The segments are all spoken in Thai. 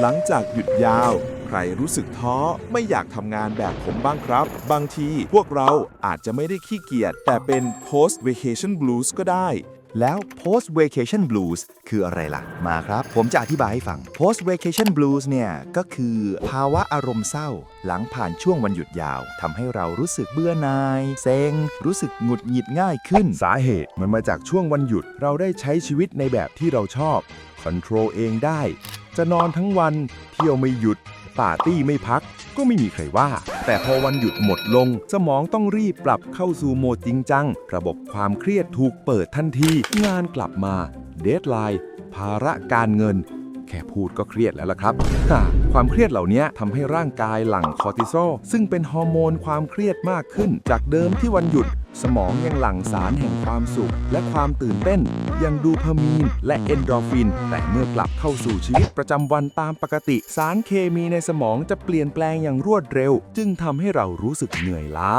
หลังจากหยุดยาว ใครรู้สึกท้อไม่อยากทำงานแบบผมบ้างครับ บางทีพวกเราอาจจะไม่ได้ขี้เกียจแต่เป็น post vacation blues ก็ได้ แล้ว post vacation blues คืออะไรล่ะ มาครับ ผมจะอธิบายให้ฟัง post vacation blues เนี่ย ก็คือภาวะอารมณ์เศร้า หลังผ่านช่วงวันหยุดยาวทำให้เรารู้สึกเบื่อหน่ายเซ็ง รู้สึกหงุดหงิดง่ายขึ้น สาเหตุมันมาจากช่วงวันหยุดเราได้ใช้ชีวิตในแบบที่เราชอบคอนโทรลเองได้ จะนอนทั้งวันเที่ยวไม่หยุดปาร์ตี้ไม่พัก ก็ไม่มีใครว่า แต่พอวันหยุดหมดลง สมองต้องรีบปรับเข้าสู่โหมดจริงจัง ระบบความเครียดถูกเปิดทันที งานกลับมา เดทไลน์ ภาระการเงิน แค่พูดก็เครียดแล้วล่ะครับความเครียดเหล่านี้ทำให้ร่างกายหลั่งคอร์ติซอลซึ่งเป็นฮอร์โมนความเครียดมากขึ้น จากเดิมที่วันหยุด สมองยังหลั่งสารแห่งความสุข และความตื่นเต้น ยังดูพามีน และเอนโดรฟิน แต่เมื่อกลับเข้าสู่ชีวิตประจำวันตามปกติ สารเคมีในสมองจะเปลี่ยนแปลงอย่างรวดเร็ว จึงทำให้เรารู้สึกเหนื่อยล้า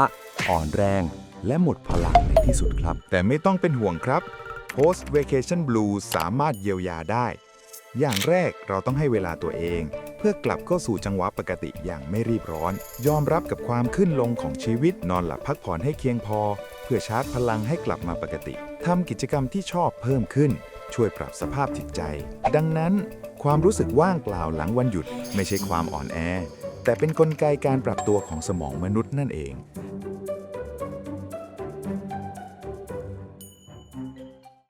อ่อนแรง และหมดพลังในที่สุดครับ แต่ไม่ต้องเป็นห่วงครับ post vacation blues สามารถเยียวยาได้ อย่างแรกเราต้องให้เวลาตัวเอง เพื่อกลับเข้าสู่จังหวะปกติอย่างไม่รีบร้อน ยอมรับกับความขึ้นลงของชีวิตนอนหลับพักผ่อนให้เพียงพอ เพื่อชาร์จพลังให้กลับมาปกติทำกิจกรรมที่ชอบเพิ่มขึ้น ช่วยปรับสภาพจิตใจ ดังนั้น ความรู้สึกว่างเปล่าหลังวันหยุด ไม่ใช่ความอ่อนแอ แต่เป็นนกลไกการปรับตัวของสมองมนุษย์นั่นเอง